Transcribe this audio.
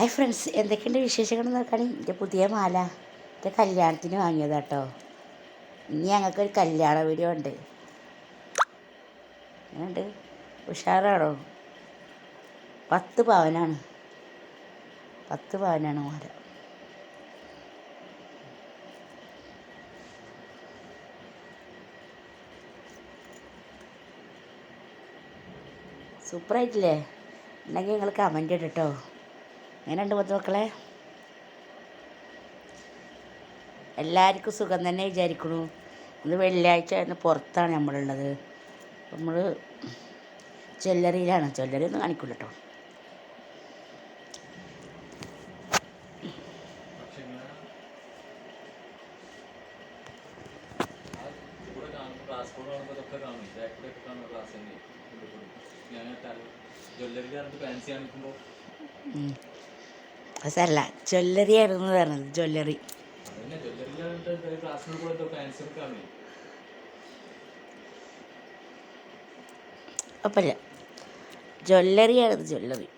Hi friends എന്തൊക്കെയുണ്ട് വിശേഷങ്ങൾ നോക്കുകയാണെങ്കിൽ എന്റെ പുതിയ മാല എന്റെ കല്യാണത്തിന് വാങ്ങിയത് കേട്ടോ ഇനി ഞങ്ങൾക്കൊരു കല്യാണ വീഡിയോ ഉണ്ട്. ഉണ്ട് ഉഷാറാണോ? പത്ത് പവനാണ്. പത്ത് പവനാണ് മാല. സൂപ്പറായിട്ടില്ലേ? ഉണ്ടെങ്കിൽ നിങ്ങൾ കമന്റ് ഇട്ടോ എങ്ങനെയുണ്ട് പത്ത് മക്കളെ എല്ലാവർക്കും സുഖം തന്നെ വിചാരിക്കണു. ഇന്ന് വെള്ളിയാഴ്ച ആയിരുന്നു പുറത്താണ് നമ്മളുള്ളത്. നമ്മൾ ജ്വല്ലറിയിലാണ്. ജ്വല്ലറി ഒന്നും കാണിക്കില്ല കേട്ടോ ജ്വല്ലറി ഫാൻസി കാണിക്കുമ്പോൾ അതല്ല ജ്വല്ലറി ആയിരുന്നു പറഞ്ഞത് ജ്വല്ലറി. അപ്പല്ല ജ്വല്ലറി ആയിരുന്നു ജ്വല്ലറി.